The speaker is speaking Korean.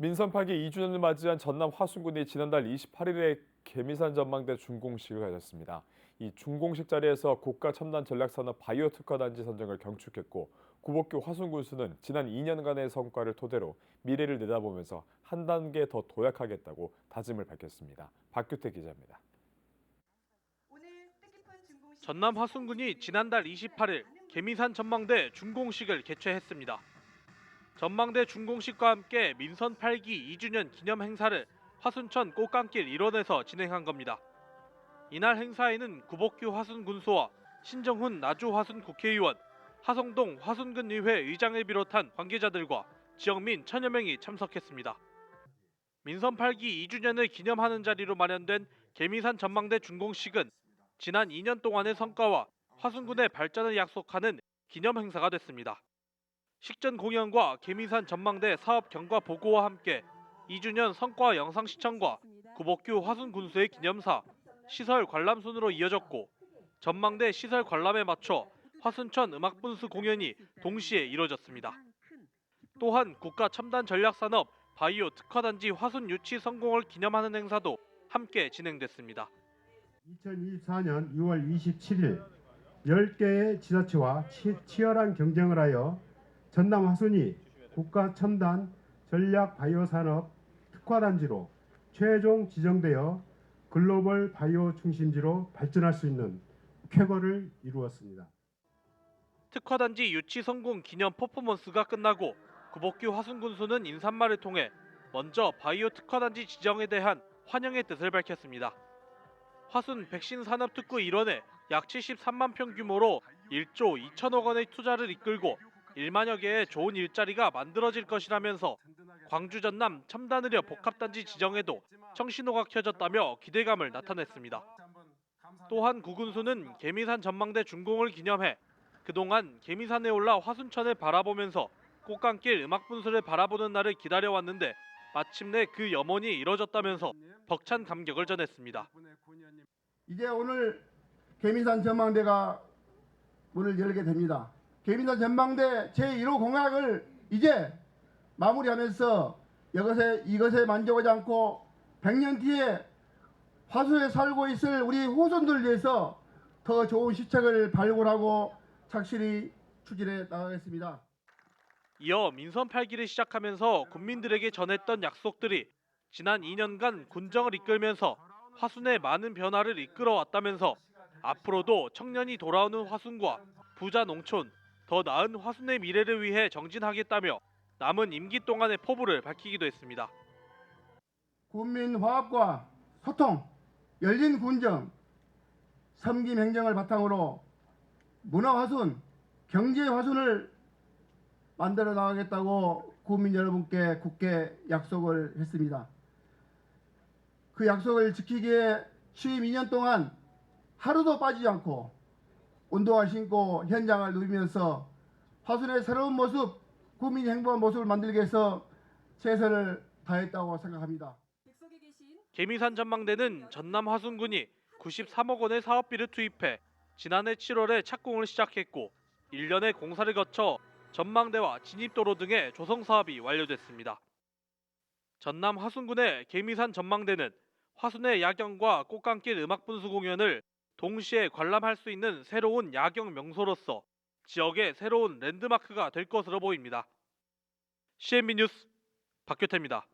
민선 파기 2주년을 맞이한 전남 화순군이 지난달 28일에 개미산 전망대 준공식을 가졌습니다. 이 준공식 자리에서 국가 첨단 전략산업 바이오 특화 단지 선정을 경축했고 구복규 화순군수는 지난 2년간의 성과를 토대로 미래를 내다보면서 한 단계 더 도약하겠다고 다짐을 밝혔습니다. 박규태 기자입니다. 전남 화순군이 지난달 28일 개미산 전망대 준공식을 개최했습니다. 전망대 준공식과 함께 민선 8기 2주년 기념 행사를 화순천 꽃감길 일원에서 진행한 겁니다. 이날 행사에는 구복규 화순군수와 신정훈 나주 화순 국회의원, 하성동 화순군의회 의장을 비롯한 관계자들과 지역민 천여 명이 참석했습니다. 민선 8기 2주년을 기념하는 자리로 마련된 개미산 전망대 준공식은 지난 2년 동안의 성과와 화순군의 발전을 약속하는 기념 행사가 됐습니다. 식전 공연과 개미산 전망대 사업 경과 보고와 함께 2주년 성과 영상 시청과 구복규 화순 군수의 기념사 시설 관람 순으로 이어졌고 전망대 시설 관람에 맞춰 화순천 음악 분수 공연이 동시에 이뤄졌습니다. 또한 국가 첨단 전략 산업 바이오 특화 단지 화순 유치 성공을 기념하는 행사도 함께 진행됐습니다. 2024년 6월 27일 10개의 지자체와 치, 치열한 경쟁을 하여 전남 화순이 국가 첨단 전략 바이오 산업 특화 단지로 최종 지정되어 글로벌 바이오 중심지로 발전할 수 있는 쾌거를 이루었습니다. 특화 단지 유치 성공 기념 퍼포먼스가 끝나고 구복규 화순군수는 인사말을 통해 먼저 바이오 특화 단지 지정에 대한 환영의 뜻을 밝혔습니다. 화순 백신 산업 특구 일원에 약 73만 평 규모로 1조 2천억 원의 투자를 이끌고 1만여 개의 좋은 일자리가 만들어질 것이라면서 광주 전남 첨단의료 복합단지 지정에도 청신호가 켜졌다며 기대감을 나타냈습니다. 또한 구군수는 개미산 전망대 준공을 기념해 그동안 개미산에 올라 화순천을 바라보면서 꽃감길 음악 분수를 바라보는 날을 기다려왔는데 마침내 그 염원이 이뤄졌다면서 벅찬 감격을 전했습니다. 이제 오늘 개미산 전망대가 문을 열게 됩니다. 개미산 전망대 제1호 공약을 이제 마무리하면서 이것에 이것에 만족하지 않고 100년 뒤에 화수에 살고 있을 우리 후손들 위해서 더 좋은 시책을 발굴하고 착실히 추진해 나가겠습니다. 이어 민선 8기를 시작하면서 국민들에게 전했던 약속들이 지난 2년간 군정을 이끌면서 화순의 많은 변화를 이끌어왔다면서 앞으로도 청년이 돌아오는 화순과 부자 농촌, 더 나은 화순의 미래를 위해 정진하겠다며 남은 임기 동안의 포부를 밝히기도 했습니다. 국민 화합과 소통, 열린 군정, 섬김 행정을 바탕으로 문화 화순, 경제 화순을 만들어 나가겠다고 국민 여러분께 굳게 약속을 했습니다. 그 약속을 지키기에 취임 2년 동안 하루도 빠지지 않고 운동화 신고 현장을 누비면서 화순의 새로운 모습, 국민이 행복한 모습을 만들기 위해서 최선을 다했다고 생각합니다. 개미산 전망대는 전남 화순군이 93억 원의 사업비를 투입해 지난해 7월에 착공을 시작했고 1년의 공사를 거쳐 전망대와 진입도로 등의 조성 사업이 완료됐습니다. 전남 화순군의 개미산 전망대는 화순의 야경과 꽃감길 음악 분수 공연을 동시에 관람할 수 있는 새로운 야경 명소로서 지역의 새로운 랜드마크가 될 것으로 보입니다. CNB 뉴스 박규태입니다.